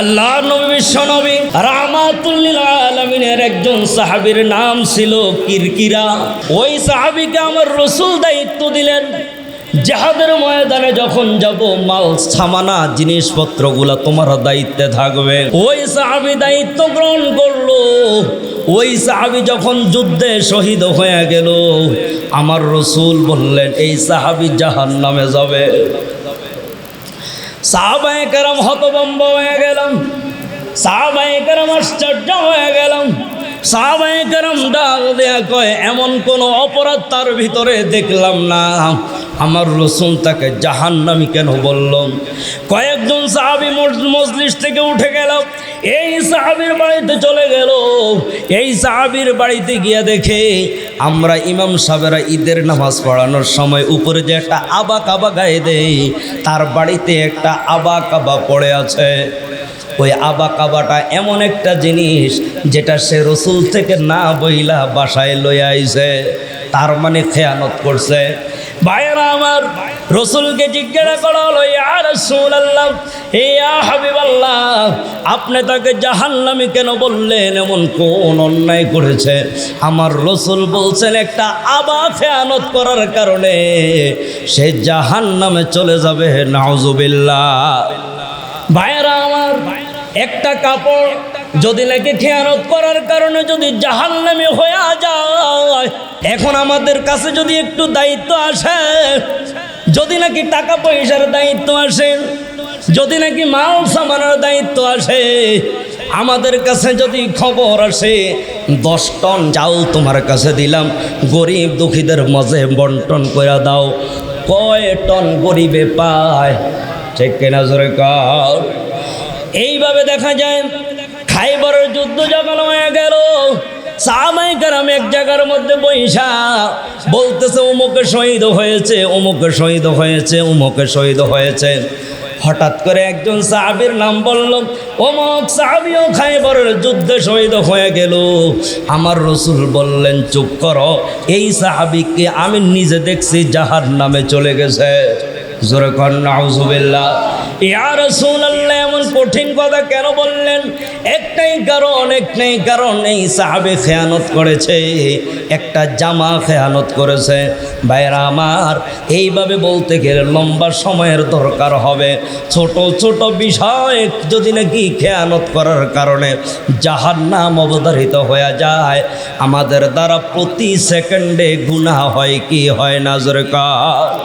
আল্লাহ নবী, বিশ্ব নবী রামাতুল্লিল আলমিনের একজন সাহাবীর নাম ছিল কিরকিরা। ওই সাহাবীকে আমার রসুল দায়িত্ব দিলেন। জাহাদের ময়দানে যখন যাব, মাল, সামানা, জিনিসপত্রগুলো তোমার দায়িত্বে থাকবে। ওই সাহাবি দায়িত্ব গ্রহণ করল। ওই সাহাবি যখন যুদ্ধে শহীদ হয়ে গেল, আমার রসুল বললেন, এই সাহাবি জাহান নামে যাবে। সাহাবায়ে কেরাম হতবম্ব হয়ে গেলাম। সাহাবায়ে কেরাম আশ্চর্য হয়ে গেলাম। সাহাবায়ে কেরাম ডাক দেয়া কয়, এমন কোনো অপরাধ তার ভিতরে দেখলাম না। আমার রসুন তাকে জাহান্নামি কেন বলল কয়েকজন সাহাবি মজ- মজলিস থেকে উঠে গেল। এই সাহাবির বাড়িতে চলে গেল। এই সাহাবির বাড়িতে গিয়ে দেখে আমরা ইমাম সাহেবেরা ঈদের নামাজ পড়ানোর সময় উপরে যে একটা আবা কাবা গায়ে দেই, তার বাড়িতে একটা আবা কাবা পড়ে আছে। ওই আবা কাবাটা এমন একটা জিনিস যেটা সে রসুল থেকে না বইলা বাসায় লয়ে আইছে। তার মানে খেয়ানত করছে। ভাইয়েরা আমার রসুলকে জিজ্ঞাসা করা হলো আল্লাহ ইয়া হাবিব আল্লাহ আপনি তাকে জাহান্নামি কেন বললেন? এমন কোন অন্যায় করেছে? আমার রসুল বলছেন, একটা আবা খেয়ানত করার কারণে সে জাহান্নামে চলে যাবে, নাউজুবিল্লাহ। ভাইয়েরা আমার, একটা কাপড় যদি নাকি খেয়ানত করার কারণে যদি জাহান্নামে হয়ে যায়, এখন আমাদের কাছে যদি একটু দায়িত্ব আসে যদি নাকি টাকা পয়সার দায়িত্ব আসে, যদি নাকি মাল সামানের দায়িত্ব আসে, আমাদের কাছে যদি খবর আসে, দশ টন চাউল তোমার কাছে দিলাম, গরিব দুঃখীদের মজে বন্টন করে দাও, কয় টন গরিবে পায়? ঠিক কেনা জোরে কর? এইভাবে দেখা যায়, খাইবারের যুদ্ধ যখন হয়ে গেল। সামাই কারাম এক জায়গার মধ্যে বৈশা বলতেছে অমুকে শহীদ হয়েছে অমুকে শহীদ হয়েছে অমুকে শহীদ হয়েছে। হঠাৎ করে একজন সাহাবির নাম বলল অমুক সাহাবিও খাইবারের যুদ্ধে শহীদ হয়ে গেল। আমার রসুল বললেন, চুপ করো, এই সাহাবিকে আমি নিজে দেখছি যাহার নামে চলে গেছে। জোরে কর নাউজুবিল্লাহ। ইয়া এমন কঠিন কথা কেন বললেন? একটাই কারণ একটাই কারণ এই সাহাবে খেয়ানত করেছে। একটা জামা খেয়ানত করেছে। ভাইরা আমার, এইভাবে বলতে গেলে লম্বা সময়ের দরকার হবে। ছোট ছোট বিষয় যদি নাকি খেয়ানত করার কারণে যাহার নাম অবধারিত হয়ে যায়, আমাদের দ্বারা প্রতি সেকেন্ডে গুনাহ হয় কি হয় না, জোরে কার।